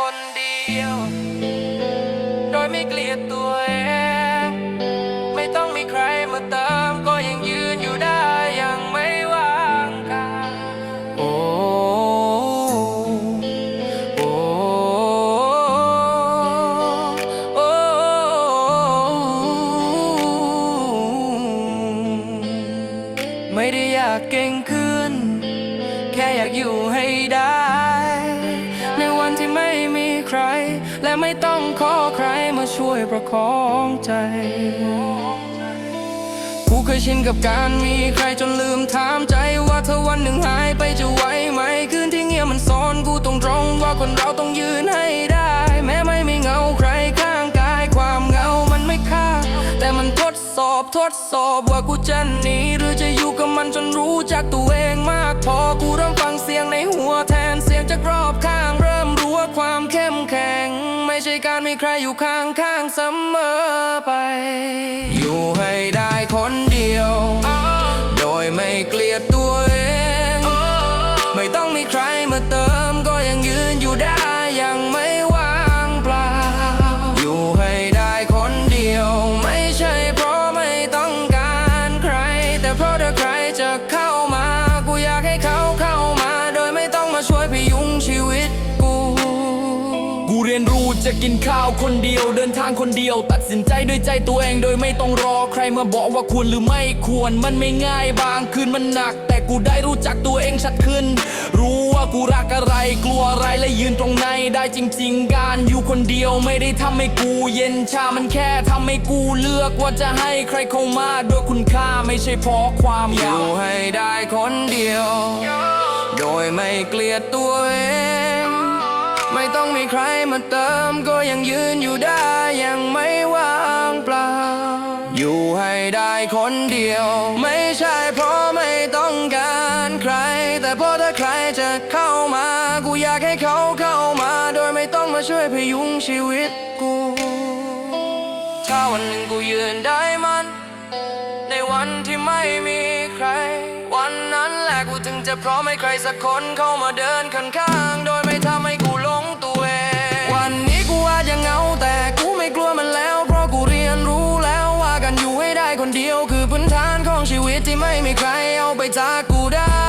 คนเดียว โดยไม่เกลียดตัวเอง ไม่ต้องมีใครมาเติมก็ยังยืนอยู่ได้ย่างไม่วางการโอ้โอ้โอ้ไม่ได้อยากเก่งขึ้น แค่อยากอยู่ให้ได้ ช่วยประคองใจ กูเคยชินกับการมีใครจนลืมถามใจว่าถ้าวันหนึ่งหายไปจะไหวไหมคืนที่เงียบมันซ้อนกูตรงตรงว่าคนเราต้องยืนให้ได้ แม้ไม่มีเงาใครข้างกายความเหงามันไม่ค่า แต่มันทดสอบทดสอบว่ากูจะหนีหรือจะอยู่กับมันจนรู้จักตัวเองมากพอกูเริ่มฟังเสียงในหัวแทนเสียงจากรอบข้างเริ่มรู้ว่าความเข้มแข็ง ไม่ใช่การมีใครอยู่ข้างข้างๆเสมอไป อยู่ให้ได้คนเดียว โดยไม่เกลียดตัวเอง ไม่ต้องมีใครมาเติมก็ยังยืนอยู่ได้อย่างไม่ จะกินข้าวคนเดียว เดินทางคนเดียว ตัดสินใจด้วยใจตัวเองโดยไม่ต้องรอใครมาบอกว่าควรหรือไม่ควรมันไม่ง่ายบางคืนมันหนัก แต่กูได้รู้จักตัวเองชัดขึ้น รู้ว่ากูรักอะไรกลัวอะไรและยืนตรงไหนได้จริง ๆ การอยู่คนเดียวไม่ได้ทำให้กูเย็นชามันแค่ทำให้กูเลือกว่าจะให้ใครเข้ามาด้วยคุณค่าไม่ใช่เพราะความอยากยู่ให้ได้คนเดียว โดยไม่เกลียดตัวเอง ไม่ต้องมีใครมาเติมก็ยังยืนอยู่ได้ย่างไม่ว่างเปล่า อยู่ให้ได้คนเดียว ไม่ใช่เพราะไม่ต้องการใคร แต่เพราะถ้าใครจะเข้ามา กูอยากให้เขาเข้ามา โดยไม่ต้องมาช่วยพยุงชีวิตกูถ้าวันหนึ่งกูยืนได้มัน ในวันที่ไม่มีใคร วันนั้นแหละกูถึงจะพร้อมให้ใครสักคนเข้ามาเดินข้างๆ คนเดียวคือพื้นฐานของชีวิตที่ไม่มีใครเอาไปจากกูได้